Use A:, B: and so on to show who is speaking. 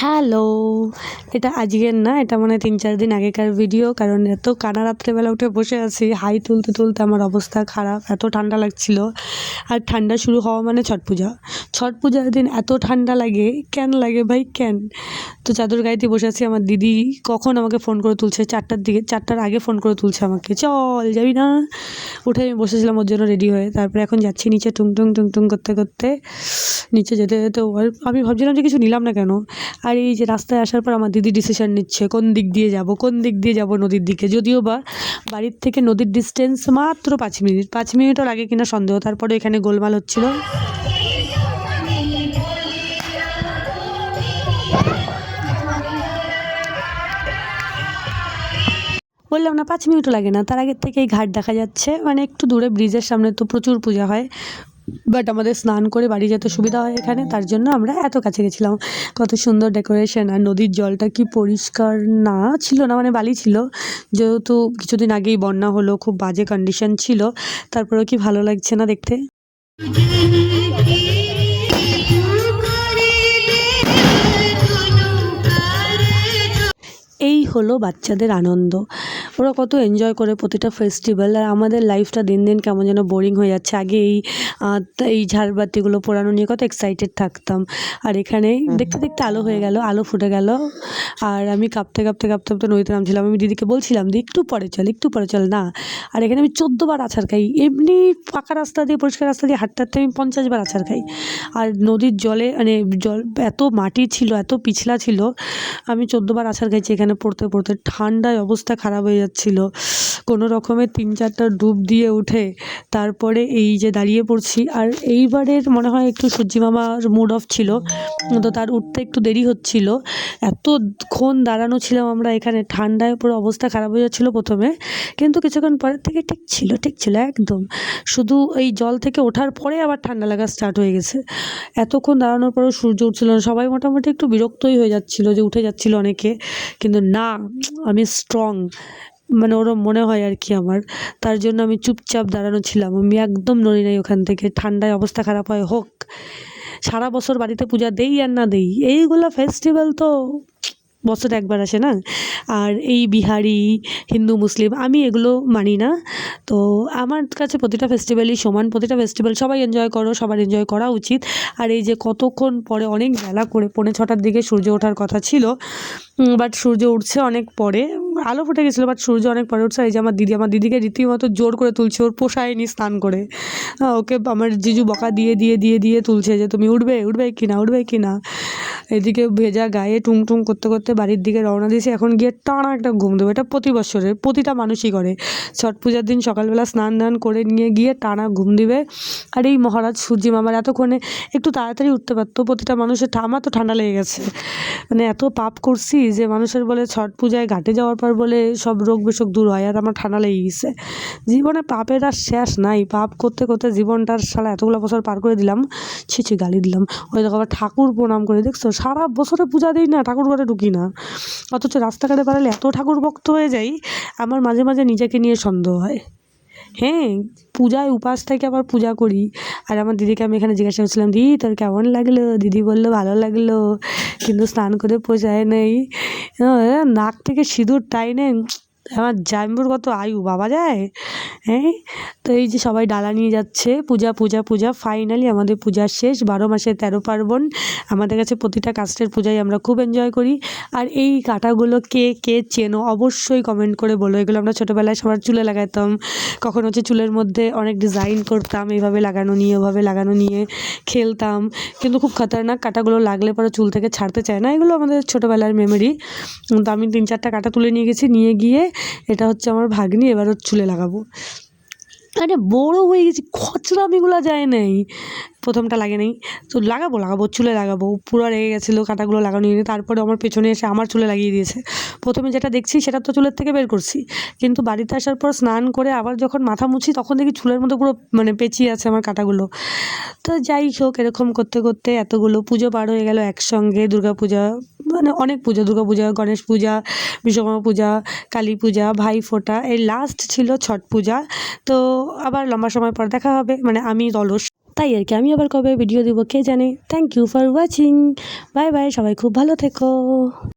A: Hello. এটা আজকের না, এটা মানে তিন চার দিন আগেকার ভিডিও কারণ এত কানা রাত্রেবেলা উঠে বসে আছি, হাই তুলতে তুলতে আমার অবস্থা খারাপ, এত ঠান্ডা লাগছিল। আর ঠান্ডা শুরু হওয়া মানে ছট পূজা। ছট পূজার দিন এত ঠান্ডা লাগে, কেন লাগে ভাই, কেন? তো চাদর গাইতে বসে আছি আমার দিদি, কখন আমাকে ফোন করে তুলছে? চারটার দিকে, চারটার আগে ফোন করে তুলছে আমাকে, চল যাবি না? উঠে আমি বসেছিলাম ওর জন্য রেডি হয়ে, তারপরে এখন যাচ্ছি নিচে টুং টুং টুং টুং করতে করতে, নিচে যেতে যেতে আমি ভাবছিলাম যে কিছু নিলাম না কেন? আর এই যে রাস্তায় আসার পর আমার দিদি ডিসিশন নিচ্ছে, কোন দিক দিয়ে যাব, কোন দিক দিয়ে যাব নদীর দিকে। যদিও বা বাড়ির থেকে নদীর ডিস্টেন্স মাত্র পাঁচ মিনিট পাঁচ মিনিটও লাগে কিনা সন্দেহ। তারপরে এখানে গোলমাল হচ্ছিল। বললাম না, পাঁচ মিনিটও লাগে না। তার আগের থেকেই ঘাট দেখা যাচ্ছে। মানে একটু দূরে, ব্রিজের সামনে তো প্রচুর পূজা হয়। বাট আমাদের স্নান করে বাড়ি যেতে সুবিধা হয় এখানে, তার জন্য আমরা এত কাছে গেছিলাম। কত সুন্দর ডেকোরেশন আর নদীর জলটা কি পরিষ্কার না ছিল না মানে বালি ছিল। যেহেতু কিছুদিন আগেই বন্যা হলো, খুব বাজে কন্ডিশন ছিল। তারপরেও কি ভালো লাগছে না দেখতে? এই হলো বাচ্চাদের আনন্দ। ওরা কত এনজয় করে প্রতিটা ফেস্টিভ্যাল আর আমাদের লাইফটা দিন দিন কেমন যেন বোরিং হয়ে যাচ্ছে। আগে এই এই ঝাড়বাতিগুলো পোড়ানো নিয়ে কত এক্সাইটেড থাকতাম। আর এখানে দেখতে দেখতে আলো হয়ে গেল আলো ফুটে গেল। আর আমি কাঁপতে কাঁপতে কাঁপতে কাঁপতে নদীতে নামছিলাম। আমি দিদিকে বলছিলাম যে একটু পরে চল একটু পরে চল না। আর এখানে আমি চোদ্দোবার আছাড় খাই। এমনি পাকা রাস্তা দিয়ে পরিষ্কার রাস্তা দিয়ে হাঁটতে হাঁটতে আমি পঞ্চাশ বার আছাড় খাই। আর নদীর জলে মানে জল এত মাটি ছিল এত পিছলা ছিল আমি চোদ্দোবার আছাড় খাইছি এখানে পড়তে পড়তে। ঠান্ডায় অবস্থা খারাপ হয়ে যাচ্ছিল। কোনো রকমে তিন চারটা ডুব দিয়ে উঠে তারপরে এই যে দাঁড়িয়ে পড়ছি। আর এইবারের মনে হয় একটু সূর্যি মামার মুড অফ ছিল। তো তার উঠতে একটু দেরি হচ্ছিল। এতক্ষণ দাঁড়ানো ছিলাম আমরা এখানে। ঠান্ডায় পুরো অবস্থা খারাপ হয়ে যাচ্ছিল প্রথমে। কিন্তু কিছুক্ষণ পরের থেকে ঠিক ছিল ঠিক ছিল একদম। শুধু এই জল থেকে ওঠার পরে আবার ঠান্ডা লাগা স্টার্ট হয়ে গেছে। এতক্ষণ দাঁড়ানোর পরেও সূর্য উঠছিল না। সবাই মোটামুটি একটু বিরক্তই হয়ে যাচ্ছিল যে উঠে যাচ্ছিল অনেকে। কিন্তু না, আমি স্ট্রং মানে ওরম মনে হয় আর কি আমার। তার জন্য আমি চুপচাপ দাঁড়ানো ছিলাম। আমি একদম নড়ি নাই ওখান থেকে। ঠান্ডায় অবস্থা খারাপ হয়, হোক। সারা বছর বাড়িতে পূজা দেই আর না দেই, এইগুলো ফেস্টিভ্যাল তো বছরে একবার আসে না? আর এই বিহারি, হিন্দু, মুসলিম, আমি এগুলো মানি না। তো আমার কাছে প্রতিটা ফেস্টিভ্যালই সমান। প্রতিটা ফেস্টিভ্যাল সবাই এনজয় করো, সবার এনজয় করা উচিত। আর এই যে কতক্ষণ পরে অনেক বেলা করে, পৌনে ছটার দিকে সূর্য ওঠার কথা ছিল বাট সূর্য উঠছে অনেক পরে। আলো ফুটে গেছিল বাট সূর্য অনেক পরে উঠছে। এই যে আমার দিদি, আমার দিদিকে রীতিমতো জোর করে তুলছে, ওর পোষায়নি স্নান করে। ওকে আমার জিজু বকা দিয়ে দিয়ে দিয়ে দিয়ে তুলছে যে, তুমি উঠবে উঠবে কি না উঠবে কি না এদিকে ভেজা গায়ে টুং টুং করতে করতে বাড়ির দিকে রওনা দিয়েছি। এখন গিয়ে টানা একটা ঘুম দেবো। এটা প্রতি বছরে, প্রতিটা মানুষই করে। ছট পূজার দিন সকালবেলা স্নান দান করে নিয়ে গিয়ে টানা ঘুম দিবে। আর এই মহারাজ সূর্যি মামার এতক্ষণে একটু তাড়াতাড়ি উঠতে পারতো। প্রতিটা মানুষের ঠামা তো ঠান্ডা লেগে গেছে। মানে এত পাপ করছি যে মানুষের বলে ছট পূজায় ঘাটে যাওয়ার পর বলে সব রোগ বেশক দূর হয়। আর আমার ঠান্ডা লেগে গেছে। জীবনে পাপের আর শেষ নাই। পাপ করতে করতে জীবনটার সালা এতগুলো বছর পার করে দিলাম। ছি, গালি দিলাম। ওই দেখো আবার ঠাকুর প্রণাম করে, দেখছ? সারা বছরে পূজা দিই না, ঠাকুর ঘরে ঢুকি না। অথচ রাস্তাঘাটে বেড়ালে এত ঠাকুর ভক্ত হয়ে যাই, আমার মাঝে মাঝে নিজেকে নিয়ে সন্দেহ হয়। হ্যাঁ পূজায় উপাস থেকে আবার পূজা করি। আর আমার দিদিকে আমি এখানে জিজ্ঞাসা করছিলাম, দিদি, তোর কেমন লাগল? দিদি বলল, ভালো লাগল। কিন্তু স্নান করে পোষায় নেই। নাক থেকে সিঁদুর টাইনে আমার জাম্বুর কত আয়ু, বাবা যায়? হ্যাঁ তো এই যে সবাই ডালা নিয়ে যাচ্ছে, পূজা পূজা পূজা ফাইনালি আমাদের পূজা শেষ, বারো মাসে তেরো পার্বণ। আমাদের কাছে প্রতিটা কাস্টের পূজাই আমরা খুব এনজয় করি। আর এই কাঁটাগুলো কে কে চেনো অবশ্যই কমেন্ট করে বলো। এগুলো আমরা ছোটোবেলায় সবার চুলে লাগাতাম। কখন হচ্ছে চুলের মধ্যে অনেক ডিজাইন করতাম, এইভাবে লাগানো নিয়ে, ওভাবে লাগানো নিয়ে খেলতাম। কিন্তু খুব খতরনাক কাঁটাগুলো লাগলে পরে চুল থেকে ছাড়তে চায় না। এগুলো আমাদের ছোটোবেলার মেমোরি তো আমি তিন চারটা কাঁটা তুলে নিয়ে গেছি, নিয়ে গিয়ে এটা হচ্ছে আমার ভাগ্নি, এবার ওর চুলে লাগাবো। আরে বড়ো হয়ে গেছি, খচরামিগুলো যায় নাই, প্রথমটা লাগে নাই। তো লাগাবো লাগাবো, চুলে লাগাবো, পুরো রেগে গেছিল, কাঁটাগুলো লাগানো নিয়ে তারপরে আমার পেছনে এসে আমার চুলে লাগিয়ে দিয়েছে। প্রথমে যেটা দেখছি সেটা তো চুলের থেকে বের করছি। কিন্তু বাড়িতে আসার পর স্নান করে আবার যখন মাথা মুছি, তখন দেখি চুলের মতো পুরো মানে পেঁচিয়ে আছে আমার কাঁটাগুলো। তো যাই হোক, এরকম করতে করতে এতগুলো পুজো পার হয়ে গেল একসঙ্গে দুর্গা পূজা মানে অনেক পূজা, দুর্গা পূজা, গণেশ পূজা, বিশ্বকর্মা পূজা, কালী পূজা, ভাই ফোঁটা এই লাস্ট ছিল ছট পূজা। তো আবার লম্বা সময় পর দেখা হবে মানে আমি অলস। তাই আর কি, আমি আবার কবে ভিডিও দেবো কে জানে। Thank you for watching bye bye সবাই খুব ভালো থেকো।